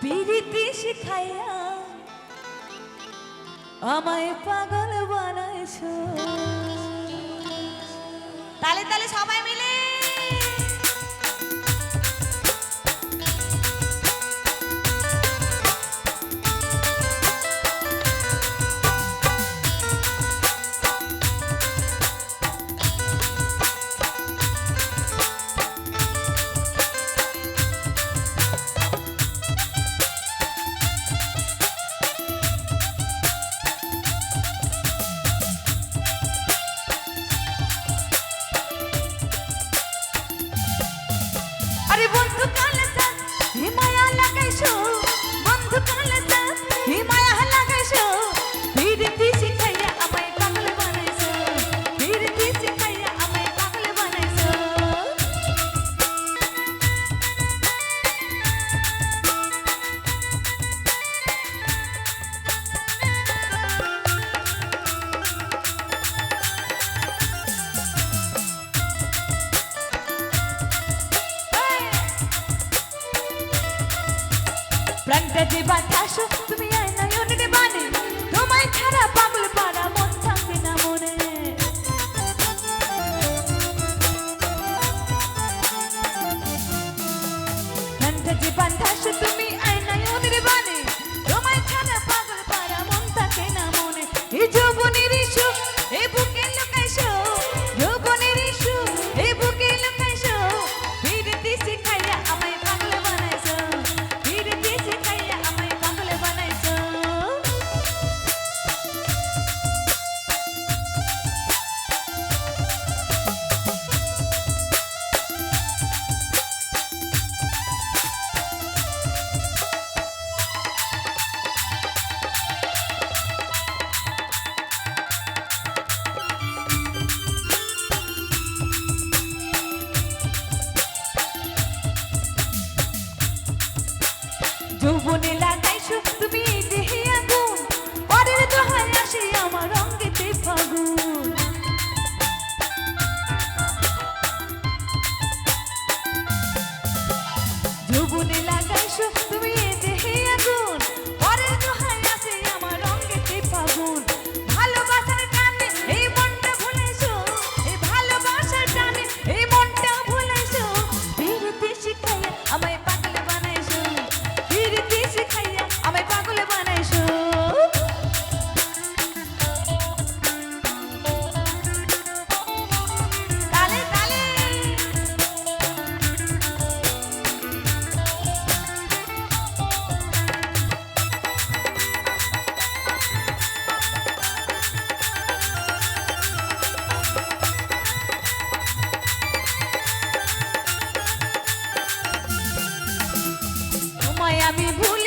পিরিতি শিখাইয়া আমায় পাগল বানাইছ। তালে তালে সবাই মিলে বন্ধু কাল প্রাণটা যে বাতাস তুমি যৌবনে লাগাইছো তুমি দেহে আগুন। পরের দোহায় আমার অঙ্গেতে ফাগুন। আমি ভুল